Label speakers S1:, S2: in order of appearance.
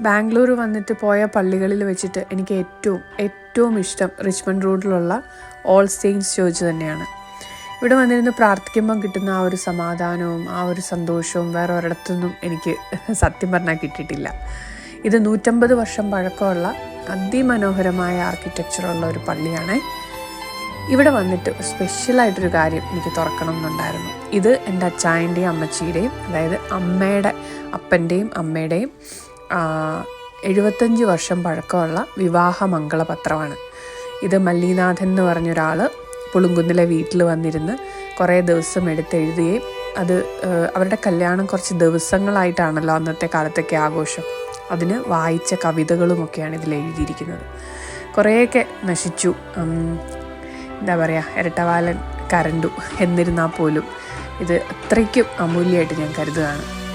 S1: ബാംഗ്ലൂർ വന്നിട്ട് പോയ പള്ളികളിൽ വെച്ചിട്ട് എനിക്ക് ഏറ്റവും ഏറ്റവും ഇഷ്ടം റിച്ച്മണ്ട് റോഡിലുള്ള ഓൾ സെയിൻസ് ചോദിച്ചു തന്നെയാണ്. ഇവിടെ വന്നിരുന്ന് പ്രാർത്ഥിക്കുമ്പം കിട്ടുന്ന ആ ഒരു സമാധാനവും ആ ഒരു സന്തോഷവും വേറെ ഒരിടത്തുനിന്നും എനിക്ക് സത്യം പറഞ്ഞാൽ കിട്ടിയിട്ടില്ല. ഇത് നൂറ്റമ്പത് വർഷം പഴക്കമുള്ള അതിമനോഹരമായ ആർക്കിടെക്ചറുള്ള ഒരു പള്ളിയാണ്. ഇവിടെ വന്നിട്ട് സ്പെഷ്യലായിട്ടൊരു കാര്യം എനിക്ക് തുറക്കണം എന്നുണ്ടായിരുന്നു ഇത് എന്റെ അച്ചായന്റെയും അമ്മച്ചിയുടെയും അതായത് അമ്മയുടെ അപ്പന്റെയും അമ്മയുടെയും എഴുപത്തഞ്ച് വർഷം പഴക്കമുള്ള വിവാഹ മംഗളപത്രമാണ് ഇത് മല്ലിനാഥൻ എന്ന് പറഞ്ഞൊരാൾ പുളുങ്കുന്നിലെ വീട്ടിൽ വന്നിരുന്ന് കുറേ ദിവസം എടുത്തെഴുതുകയും അത് അവരുടെ കല്യാണം കുറച്ച് ദിവസങ്ങളായിട്ടാണല്ലോ അന്നത്തെ കാലത്തൊക്കെ ആഘോഷം. അതിന് വായിച്ച കവിതകളുമൊക്കെയാണ് ഇതിൽ എഴുതിയിരിക്കുന്നത്. കുറേയൊക്കെ നശിച്ചു. എന്താ പറയുക ഇരട്ടവാലൻ കരണ്ടു എന്നിരുന്നാൽ പോലും ഇത് അത്രയ്ക്കും അമൂല്യമായിട്ട് ഞാൻ കരുതുകയാണ്.